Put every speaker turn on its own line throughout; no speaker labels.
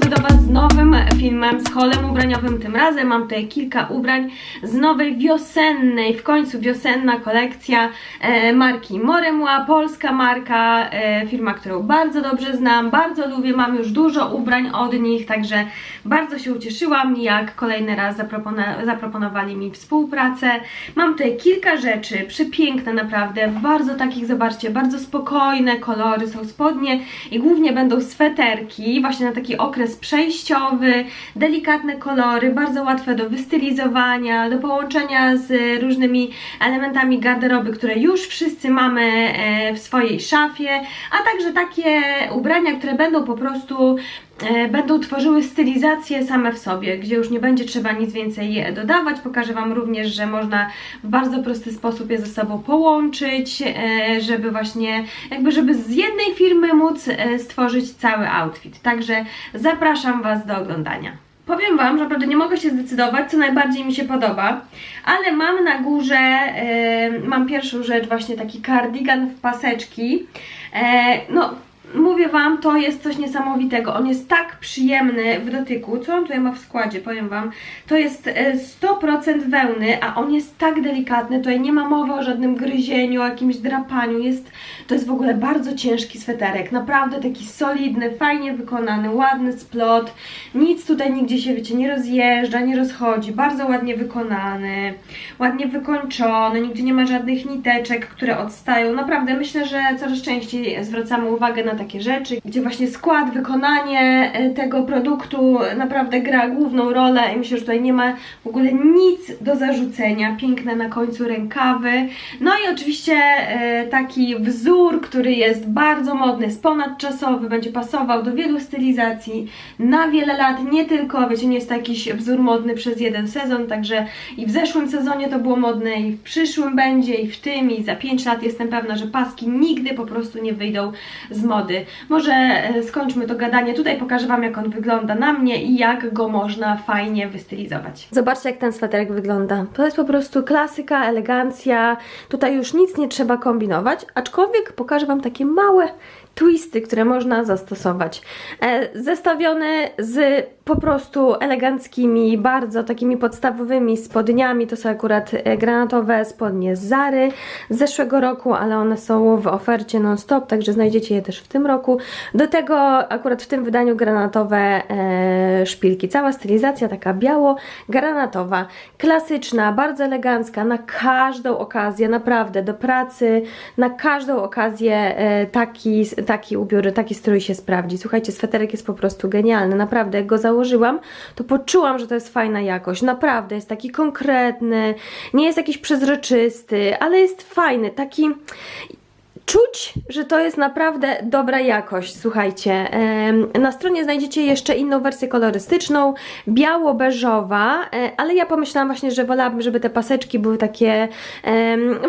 przychodzę do Was z nowym filmem, z holem ubraniowym. Tym razem mam tutaj kilka ubrań z nowej wiosennej, w końcu wiosenna kolekcja e, marki Moremła, polska marka, e, firma, którą bardzo dobrze znam, bardzo lubię, mam już dużo ubrań od nich, także bardzo się ucieszyłam, jak kolejny raz zaproponowali mi współpracę. Mam tutaj kilka rzeczy, przepiękne naprawdę, bardzo takich, zobaczcie, bardzo spokojne kolory, są spodnie i głównie będą sweterki, właśnie na taki okres przejściowy, delikatne kolory, bardzo łatwe do wystylizowania, do połączenia z różnymi elementami garderoby, które już wszyscy mamy e, w swojej szafie, a także takie ubrania, które będą po prostu będą tworzyły stylizację same w sobie, gdzie już nie będzie trzeba nic więcej dodawać. Pokażę Wam również, że można w bardzo prosty sposób je ze sobą połączyć, e, żeby właśnie, jakby żeby z jednej firmy móc e, stworzyć cały outfit. Także zapraszam Was do oglądania. Powiem Wam, że naprawdę nie mogę się zdecydować, co najbardziej mi się podoba, ale mam na górze, e, mam pierwszą rzecz, właśnie taki kardigan w paseczki. E, no, mówię Wam, to jest coś niesamowitego. On jest tak przyjemny w dotyku. Co on tutaj ma w składzie, powiem Wam. To jest e, 100% wełny, a on jest tak delikatny. Tutaj nie ma mowy o żadnym gryzieniu, o jakimś drapaniu. Jest, to jest w ogóle bardzo ciężki sweterek. Naprawdę taki solidny, fajnie wykonany, ładny splot. Nic tutaj nigdzie się, wiecie, nie rozjeżdża, nie rozchodzi. Bardzo ładnie wykonany, ładnie wykończony. Nigdzie nie ma żadnych niteczek, które odstają. Naprawdę myślę, że coraz częściej zwracamy uwagę na takie rzeczy, gdzie właśnie skład, wykonanie e, tego produktu naprawdę gra główną rolę i myślę, że tutaj nie ma w ogóle nic do zarzucenia. Piękne na końcu rękawy. No i oczywiście e, taki wzór, który jest bardzo modny, jest ponadczasowy, będzie pasował do wielu stylizacji na wiele lat, nie tylko, wiecie, nie jest to jakiś wzór modny przez jeden sezon, także i w zeszłym sezonie to było modne, i w przyszłym będzie, i w tym, i za 5 lat jestem pewna, że paski nigdy po prostu nie wyjdą z mody. Może e, skończmy to gadanie, tutaj pokażę Wam, jak on wygląda na mnie i jak go można fajnie wystylizować. Zobaczcie, jak ten sweterek wygląda. To jest po prostu klasyka, elegancja, tutaj już nic nie trzeba kombinować, aczkolwiek pokażę Wam takie małe twisty, które można zastosować. E, zestawiony z po prostu eleganckimi, bardzo takimi podstawowymi spodniami. To są akurat e, granatowe spodnie z Zary z zeszłego roku, ale one są w ofercie non-stop, także znajdziecie je też w tym roku. Do tego akurat w tym wydaniu granatowe e, szpilki. Cała stylizacja taka biało-granatowa, klasyczna, bardzo elegancka, na każdą okazję, naprawdę, do pracy, na każdą okazję taki, taki ubiór, taki strój się sprawdzi. Słuchajcie, sweterek jest po prostu genialny, naprawdę, jak go założyłam, to poczułam, że to jest fajna jakość, naprawdę, jest taki konkretny, nie jest jakiś przezroczysty, ale jest fajny, taki czuć, że to jest naprawdę dobra jakość. Słuchajcie, na stronie znajdziecie jeszcze inną wersję kolorystyczną, biało-beżowa, e, ale ja pomyślałam właśnie, że wolałabym, żeby te paseczki były takie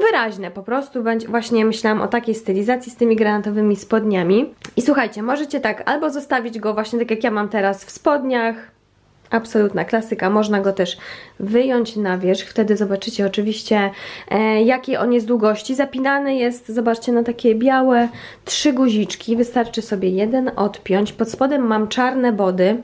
wyraźne. Po prostu właśnie myślałam o takiej stylizacji z tymi granatowymi spodniami. I słuchajcie, możecie tak albo zostawić go właśnie tak jak ja mam teraz w spodniach, Absolutna klasyka, można go też wyjąć na wierzch, wtedy zobaczycie oczywiście e, jakiej on jest długości. Zapinany jest, zobaczcie, na takie białe trzy guziczki, wystarczy sobie jeden odpiąć. Pod spodem mam czarne body,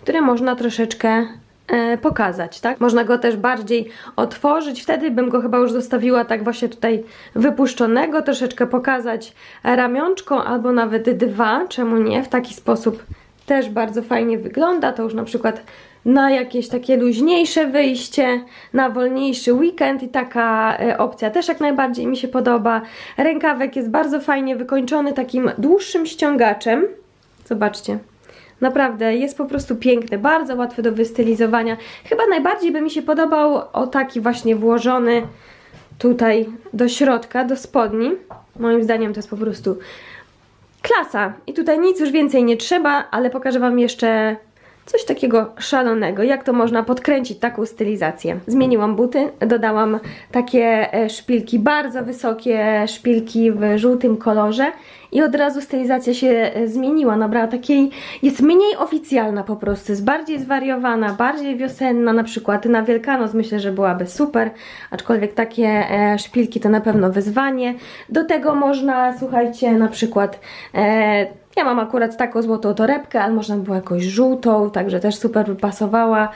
które można troszeczkę e, pokazać, tak? Można go też bardziej otworzyć, wtedy bym go chyba już zostawiła tak właśnie tutaj wypuszczonego, troszeczkę pokazać ramionczką albo nawet dwa, czemu nie, w taki sposób też bardzo fajnie wygląda, to już na przykład na jakieś takie luźniejsze wyjście, na wolniejszy weekend i taka e, opcja też jak najbardziej mi się podoba. Rękawek jest bardzo fajnie wykończony takim dłuższym ściągaczem. Zobaczcie. Naprawdę jest po prostu piękny, bardzo łatwy do wystylizowania. Chyba najbardziej by mi się podobał o taki właśnie włożony tutaj do środka, do spodni. Moim zdaniem to jest po prostu klasa. I tutaj nic już więcej nie trzeba, ale pokażę Wam jeszcze coś takiego szalonego, jak to można podkręcić taką stylizację. Zmieniłam buty, dodałam takie e, szpilki, bardzo wysokie szpilki w żółtym kolorze i od razu stylizacja się e, zmieniła, nabrała takiej, jest mniej oficjalna po prostu, jest bardziej zwariowana, bardziej wiosenna, na przykład na Wielkanoc myślę, że byłaby super, aczkolwiek takie e, szpilki to na pewno wyzwanie. Do tego można, słuchajcie, na przykład e, Ja mam akurat taką złotą torebkę, ale można było jakąś żółtą, także też super by pasowała.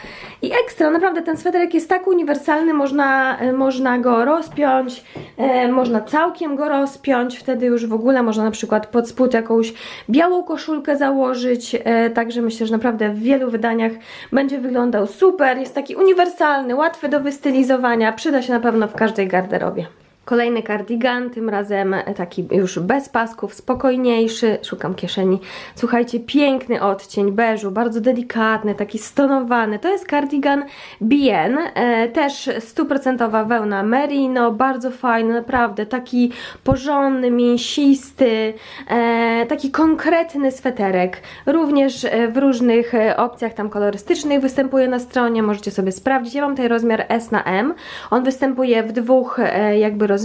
I ekstra, naprawdę ten sweterek jest tak uniwersalny, można, e, można go rozpiąć, e, można całkiem go rozpiąć, wtedy już w ogóle można na przykład pod spód jakąś białą koszulkę założyć, e, także myślę, że naprawdę w wielu wydaniach będzie wyglądał super, jest taki uniwersalny, łatwy do wystylizowania, przyda się na pewno w każdej garderobie. Kolejny kardigan, tym razem taki już bez pasków, spokojniejszy. Szukam kieszeni. Słuchajcie, piękny odcień beżu, bardzo delikatny, taki stonowany. To jest kardigan Bien, e, też stuprocentowa wełna merino, bardzo fajny, naprawdę taki porządny, mięsisty, e, taki konkretny sweterek. Również e, w różnych opcjach tam kolorystycznych występuje na stronie, możecie sobie sprawdzić. Ja mam tutaj rozmiar S na M. On występuje w dwóch jakby rozmiarach,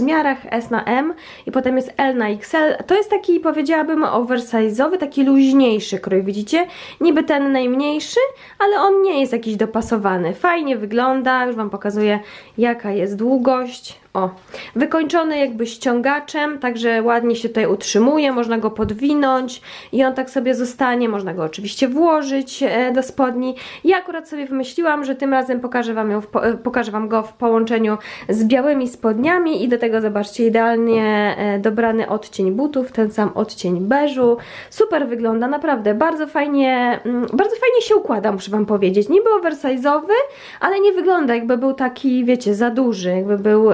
S na M i potem jest L na XL. To jest taki, powiedziałabym, oversize'owy, taki luźniejszy krój, widzicie? Niby ten najmniejszy, ale on nie jest jakiś dopasowany. Fajnie wygląda, już Wam pokazuję jaka jest długość. O, wykończony jakby ściągaczem, także ładnie się tutaj utrzymuje, można go podwinąć i on tak sobie zostanie, można go oczywiście włożyć e, do spodni. Ja akurat sobie wymyśliłam, że tym razem pokażę wam, w, e, pokażę wam go w połączeniu z białymi spodniami i do tego zobaczcie idealnie e, dobrany odcień butów, ten sam odcień beżu. Super wygląda, naprawdę, bardzo fajnie, mm, bardzo fajnie się układa, muszę wam powiedzieć. Niby oversize'owy, ale nie wygląda jakby był taki, wiecie, za duży, jakby był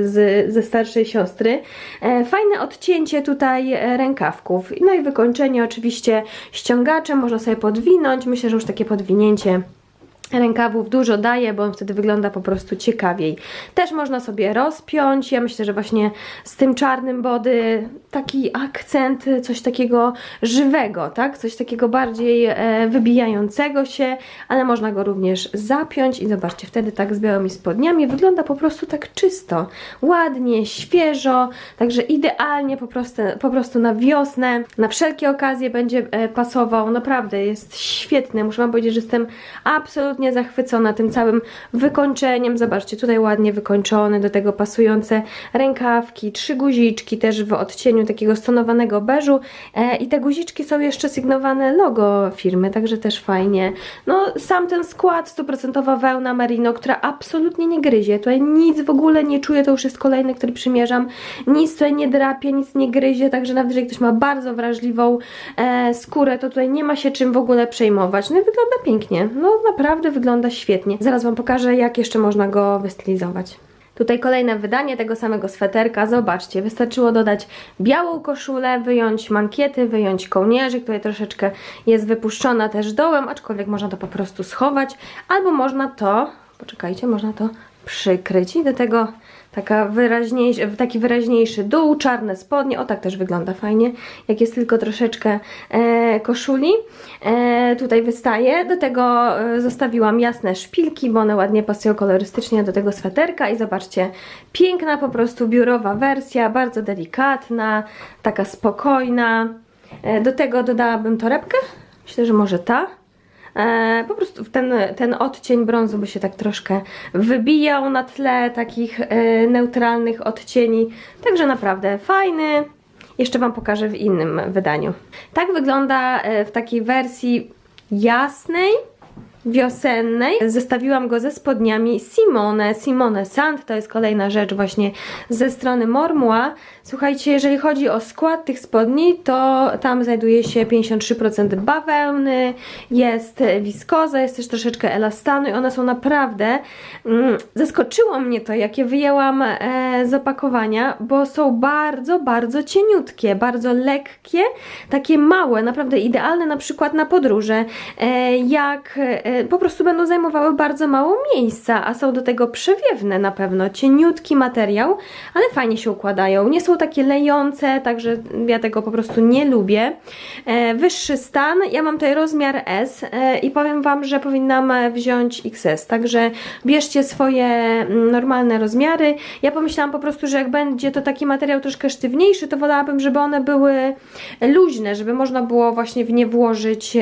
z, ze starszej siostry. E, fajne odcięcie tutaj e, rękawków. No i wykończenie oczywiście ściągaczem, można sobie podwinąć. Myślę, że już takie podwinięcie rękawów dużo daje, bo on wtedy wygląda po prostu ciekawiej. Też można sobie rozpiąć. Ja myślę, że właśnie z tym czarnym body taki akcent, coś takiego żywego, tak? Coś takiego bardziej e, wybijającego się, ale można go również zapiąć i zobaczcie, wtedy tak z białymi spodniami wygląda po prostu tak czysto, ładnie, świeżo, także idealnie po prostu, po prostu na wiosnę, na wszelkie okazje będzie e, pasował. Naprawdę jest świetny. Muszę Wam powiedzieć, że jestem absolutnie zachwycona tym całym wykończeniem. Zobaczcie, tutaj ładnie wykończony, do tego pasujące rękawki, trzy guziczki też w odcieniu takiego stonowanego beżu e, i te guziczki są jeszcze sygnowane logo firmy, także też fajnie. No sam ten skład, stuprocentowa wełna merino, która absolutnie nie gryzie, tutaj nic w ogóle nie czuję, to już jest kolejny, który przymierzam, nic tutaj nie drapie, nic nie gryzie, także nawet jeżeli ktoś ma bardzo wrażliwą e, skórę, to tutaj nie ma się czym w ogóle przejmować. No i wygląda pięknie, no naprawdę wygląda świetnie. Zaraz Wam pokażę, jak jeszcze można go wystylizować. Tutaj kolejne wydanie tego samego sweterka. Zobaczcie, wystarczyło dodać białą koszulę, wyjąć mankiety, wyjąć kołnierzyk. Tutaj troszeczkę jest wypuszczona też dołem, aczkolwiek można to po prostu schować. Albo można to, poczekajcie, można to przykryć i do tego taka wyraźniejszy, taki wyraźniejszy dół, czarne spodnie, o tak też wygląda fajnie, jak jest tylko troszeczkę e, koszuli, e, tutaj wystaje, do tego e, zostawiłam jasne szpilki, bo one ładnie pasują kolorystycznie do tego sweterka. I zobaczcie, piękna po prostu biurowa wersja, bardzo delikatna, taka spokojna, e, do tego dodałabym torebkę, myślę, że może ta, po prostu ten, ten odcień brązu by się tak troszkę wybijał na tle takich e, neutralnych odcieni. Także naprawdę fajny. Jeszcze Wam pokażę w innym wydaniu. Tak wygląda e, w takiej wersji jasnej, wiosennej. Zestawiłam go ze spodniami Simone, Simone Sand, to jest kolejna rzecz właśnie ze strony Mormua. Słuchajcie, jeżeli chodzi o skład tych spodni, to tam znajduje się 53% bawełny, jest wiskoza, jest też troszeczkę elastanu i one są naprawdę, mm, zaskoczyło mnie to, jakie wyjęłam e, z opakowania, bo są bardzo, bardzo cieniutkie, bardzo lekkie, takie małe, naprawdę idealne na przykład na podróże, e, jak e, po prostu będą zajmowały bardzo mało miejsca, a są do tego przewiewne na pewno, cieniutki materiał, ale fajnie się układają, nie są takie lejące, także ja tego po prostu nie lubię. E, wyższy stan, ja mam tutaj rozmiar S e, i powiem Wam, że powinnam wziąć XS, także bierzcie swoje mm, normalne rozmiary. Ja pomyślałam po prostu, że jak będzie to taki materiał troszkę sztywniejszy, to wolałabym, żeby one były luźne, żeby można było właśnie w nie włożyć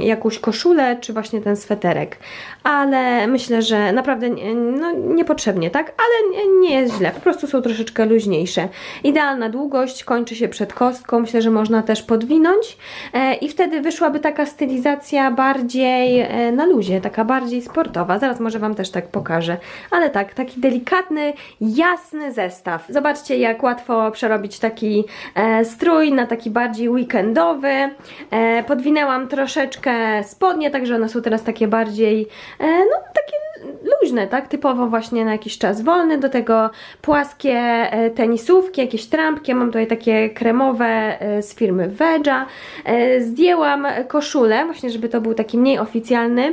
jakąś koszulę, czy właśnie ten sweterek. Ale myślę, że naprawdę no, niepotrzebnie, tak? Ale nie, jest źle, po prostu są troszeczkę luźniejsze. Idealna długość, kończy się przed kostką, myślę, że można też podwinąć e, i wtedy wyszłaby taka stylizacja bardziej e, na luzie, taka bardziej sportowa. Zaraz może Wam też tak pokażę. Ale tak, taki delikatny, jasny zestaw. Zobaczcie, jak łatwo przerobić taki e, strój na taki bardziej weekendowy. Podwinęłam troszeczkę spodnie, także one są teraz takie bardziej, e, no takie luźne, tak? Typowo właśnie na jakiś czas wolny. Do tego płaskie e, tenisówki, jakieś trampki. Mam tutaj takie kremowe e, z firmy Veja. Zdjęłam koszulę, właśnie żeby to był taki mniej oficjalny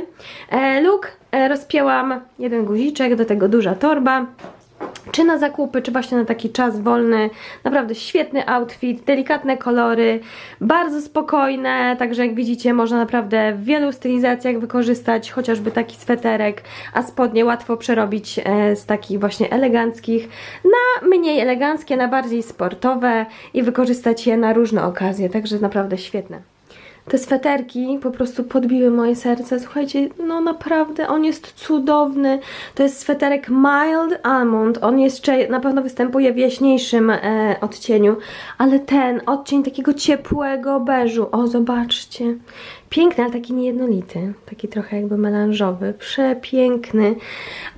look. Rozpięłam jeden guziczek, do tego duża torba czy na zakupy, czy właśnie na taki czas wolny. Naprawdę świetny outfit, delikatne kolory, bardzo spokojne, także jak widzicie można naprawdę w wielu stylizacjach wykorzystać chociażby taki sweterek, a spodnie łatwo przerobić e, z takich właśnie eleganckich na mniej eleganckie, na bardziej sportowe i wykorzystać je na różne okazje, także naprawdę świetne. Te sweterki po prostu podbiły moje serce. Słuchajcie, no naprawdę, on jest cudowny. To jest sweterek Mild Almond. On jeszcze na pewno występuje w jaśniejszym e, odcieniu, ale ten odcień takiego ciepłego beżu. O, zobaczcie. Piękny, ale taki niejednolity. Taki trochę jakby melanżowy. Przepiękny.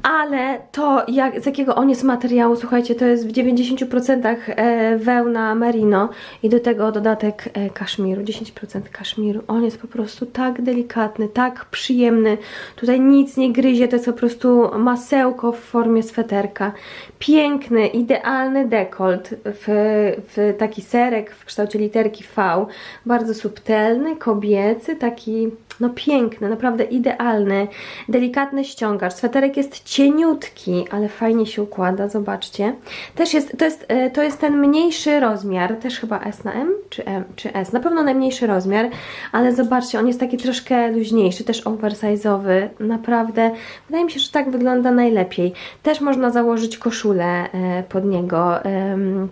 Ale to, jak, z jakiego on jest materiału, słuchajcie, to jest w 90% e, wełna merino i do tego dodatek e, kaszmiru, 10% kaszmiru. On jest po prostu tak delikatny, tak przyjemny. Tutaj nic nie gryzie, to jest po prostu masełko w formie sweterka. Piękny, idealny dekolt w, w taki serek w kształcie literki V. Bardzo subtelny, kobiecy, taki no piękny, naprawdę idealny, delikatny ściągacz. Sweterek jest cieniutki, ale fajnie się układa, zobaczcie. Też jest, to jest, e, to jest ten mniejszy rozmiar, też chyba S na M czy M czy S, na pewno najmniejszy rozmiar, ale zobaczcie, on jest taki troszkę luźniejszy, też oversize'owy, naprawdę. Wydaje mi się, że tak wygląda najlepiej. Też można założyć koszulę e, pod niego,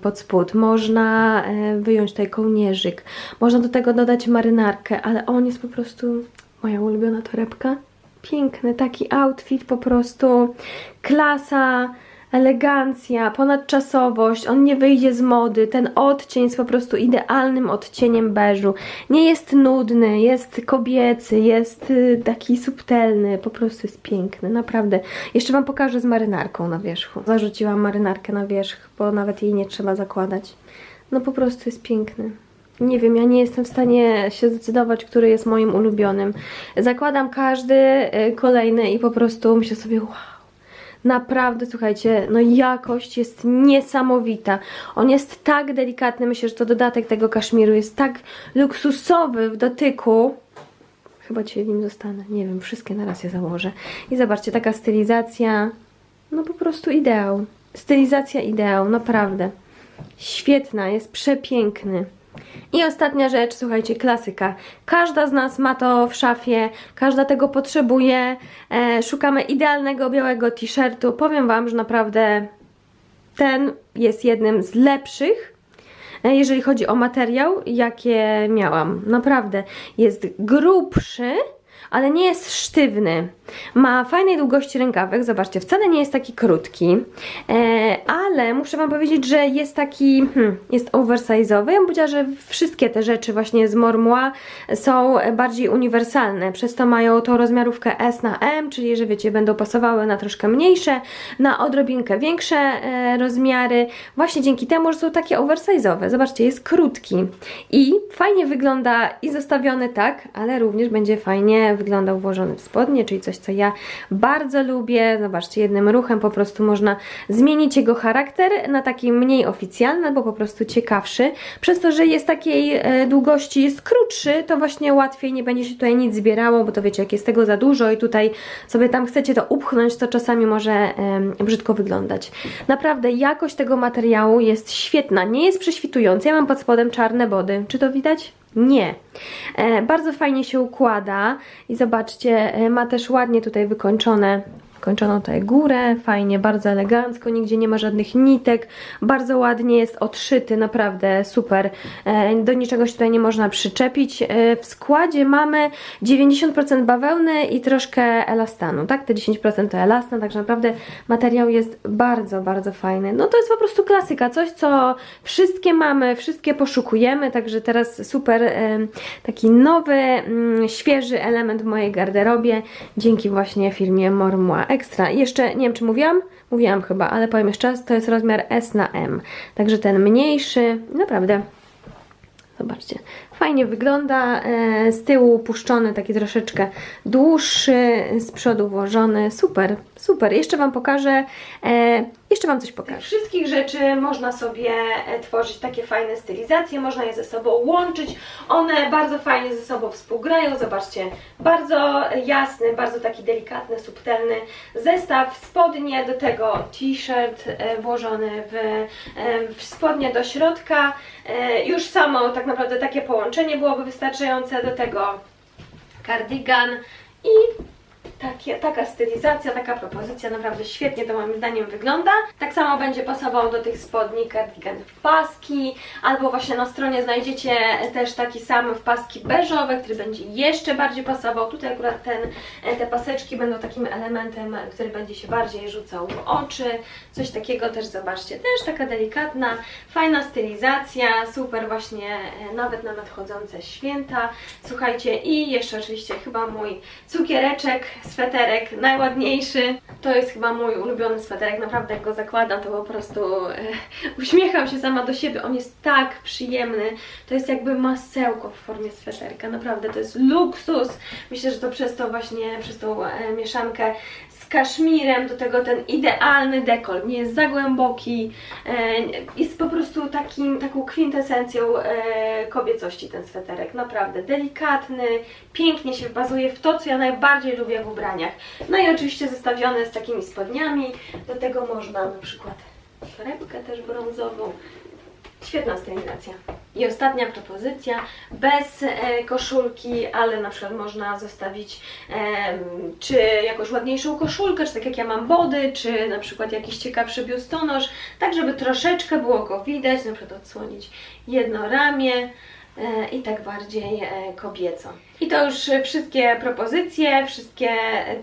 pod spód. Można e, wyjąć tutaj kołnierzyk. Można do tego dodać marynarkę, ale on jest po prostu moja ulubiona torebka. Piękny taki outfit, po prostu klasa, elegancja, ponadczasowość. On nie wyjdzie z mody. Ten odcień jest po prostu idealnym odcieniem beżu. Nie jest nudny, jest kobiecy, jest y, taki subtelny, po prostu jest piękny, naprawdę. Jeszcze Wam pokażę z marynarką na wierzchu. Zarzuciłam marynarkę na wierzch, bo nawet jej nie trzeba zakładać. No po prostu jest piękny. Nie wiem, ja nie jestem w stanie się zdecydować, który jest moim ulubionym. Zakładam każdy y, kolejny i po prostu myślę sobie, wow. Naprawdę, słuchajcie, no jakość jest niesamowita. On jest tak delikatny, myślę, że to dodatek tego kaszmiru jest tak luksusowy w dotyku. Chyba dzisiaj w nim zostanę, nie wiem, wszystkie na raz je założę. I zobaczcie, taka stylizacja, no po prostu ideał. Stylizacja ideał, naprawdę. Świetna, jest przepiękny. I ostatnia rzecz, słuchajcie, klasyka. Każda z nas ma to w szafie, każda tego potrzebuje. E, szukamy idealnego białego t-shirtu. Powiem Wam, że naprawdę ten jest jednym z lepszych, e, jeżeli chodzi o materiał, jakie miałam. Naprawdę jest grubszy, ale nie jest sztywny. Ma fajnej długości rękawek, zobaczcie, wcale nie jest taki krótki, e, ale muszę Wam powiedzieć, że jest taki, hmm, jest oversize'owy. Ja bym powiedziała, że wszystkie te rzeczy właśnie z Mormua są bardziej uniwersalne, przez to mają tą rozmiarówkę S na M, czyli że wiecie, będą pasowały na troszkę mniejsze, na odrobinkę większe e, rozmiary, właśnie dzięki temu, że są takie oversize'owe. Zobaczcie, jest krótki i fajnie wygląda i zostawiony tak, ale również będzie fajnie wyglądał włożony w spodnie, czyli coś, co ja bardzo lubię. Zobaczcie, jednym ruchem po prostu można zmienić jego charakter na taki mniej oficjalny, albo po prostu ciekawszy. Przez to, że jest takiej e, długości, jest krótszy, to właśnie łatwiej nie będzie się tutaj nic zbierało, bo to wiecie, jak jest tego za dużo i tutaj sobie tam chcecie to upchnąć, to czasami może brzydko wyglądać. Naprawdę jakość tego materiału jest świetna, nie jest prześwitująca. Ja mam pod spodem czarne body. Czy to widać? Nie. E, bardzo fajnie się układa i zobaczcie, e, ma też ładnie tutaj wykończone skończoną tutaj górę, fajnie, bardzo elegancko, nigdzie nie ma żadnych nitek, bardzo ładnie jest odszyty, naprawdę super, e, do niczego się tutaj nie można przyczepić. E, w składzie mamy 90% bawełny i troszkę elastanu, tak? Te 10% to elastan, także naprawdę materiał jest bardzo, bardzo fajny. No to jest po prostu klasyka, coś co wszystkie mamy, wszystkie poszukujemy, także teraz super e, taki nowy, mm, świeży element w mojej garderobie dzięki właśnie firmie Mormua Extra. I jeszcze, nie wiem czy mówiłam, mówiłam chyba, ale powiem jeszcze raz, to jest rozmiar S na M, także ten mniejszy, naprawdę. Zobaczcie, fajnie wygląda, e, z tyłu puszczony, taki troszeczkę dłuższy, z przodu włożony, super, super. Jeszcze Wam pokażę, e, jeszcze Wam coś pokażę. Z wszystkich rzeczy można sobie e, tworzyć takie fajne stylizacje, można je ze sobą łączyć, one bardzo fajnie ze sobą współgrają, zobaczcie, bardzo jasny, bardzo taki delikatny, subtelny zestaw, spodnie, do tego t-shirt e, włożony w, e, w spodnie do środka, już samo tak naprawdę takie połączenie byłoby wystarczające, do tego kardigan i taka stylizacja, taka propozycja naprawdę świetnie to moim zdaniem wygląda. Tak samo będzie pasował do tych spodni cardigan w paski, albo właśnie na stronie znajdziecie też taki sam w paski beżowe, który będzie jeszcze bardziej pasował. Tutaj akurat ten, te paseczki będą takim elementem, który będzie się bardziej rzucał w oczy. Coś takiego też zobaczcie. Też taka delikatna, fajna stylizacja, super właśnie e, nawet na nadchodzące święta. Słuchajcie i jeszcze oczywiście chyba mój cukiereczek sweterek najładniejszy. To jest chyba mój ulubiony sweterek, naprawdę jak go zakładam, to po prostu e, uśmiecham się sama do siebie. On jest tak przyjemny. To jest jakby masełko w formie sweterka, naprawdę to jest luksus. Myślę, że to przez to właśnie, przez tą e, mieszankę z kaszmirem, do tego ten idealny dekol, nie jest za głęboki, e, jest po prostu takim, taką kwintesencją e, kobiecości ten sweterek, naprawdę delikatny, pięknie się bazuje w to, co ja najbardziej lubię w ubraniach. No i oczywiście zestawione z takimi spodniami, do tego można na przykład torebkę też brązową, Świetna stylizacja. I ostatnia propozycja, bez e, koszulki, ale na przykład można zostawić czy jakąś ładniejszą koszulkę, czy tak jak ja mam body, czy na przykład jakiś ciekawszy biustonosz, tak żeby troszeczkę było go widać, na przykład odsłonić jedno ramię e, i tak bardziej e, kobieco. I to już wszystkie propozycje, wszystkie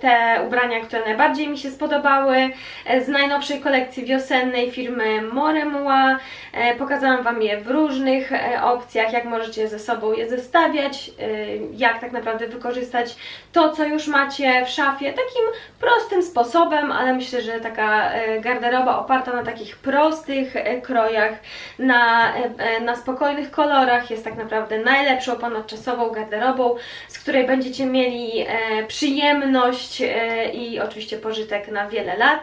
te ubrania, które najbardziej mi się spodobały e, z najnowszej kolekcji wiosennej firmy Moremua. E, Pokazałam Wam je w różnych e, opcjach, jak możecie ze sobą je zestawiać, jak tak naprawdę wykorzystać to, co już macie w szafie, takim prostym sposobem, ale myślę, że taka garderoba oparta na takich prostych krojach, na, na spokojnych kolorach jest tak naprawdę najlepszą ponadczasową garderobą, z której będziecie mieli e, przyjemność e, i oczywiście pożytek na wiele lat.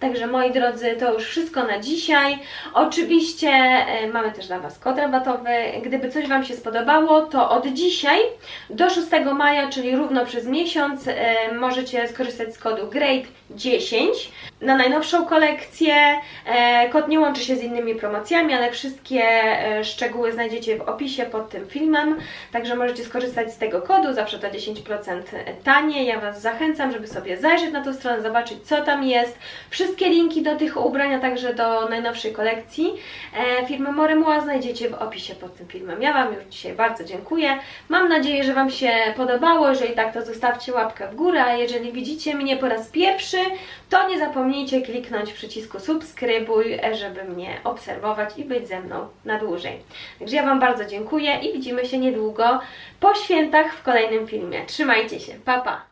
Także moi drodzy, to już wszystko na dzisiaj. Oczywiście e, mamy też dla Was kod rabatowy. Gdyby coś Wam się spodobało, to od dzisiaj do 6 maja, czyli równo przez miesiąc, możecie skorzystać z kodu GREAT10 na najnowszą kolekcję. Kod nie łączy się z innymi promocjami, ale wszystkie szczegóły znajdziecie w opisie pod tym filmem, także możecie skorzystać z tego kodu, zawsze to 10% taniej. Ja Was zachęcam, żeby sobie zajrzeć na tą stronę, zobaczyć co tam jest. Wszystkie linki do tych ubrań, a także do najnowszej kolekcji e, firmy Moremua znajdziecie w opisie pod tym filmem. Ja Wam już dzisiaj bardzo dziękuję. Mam nadzieję, że Wam się podobało. Jeżeli tak, to zostawcie łapkę w górę, a jeżeli widzicie mnie po raz pierwszy, to nie zapomnijcie kliknąć przycisku subskrybuj, żeby mnie obserwować i być ze mną na dłużej. Także ja Wam bardzo dziękuję i widzimy się niedługo po świętach w kolejnym filmie. Trzymajcie się, pa pa!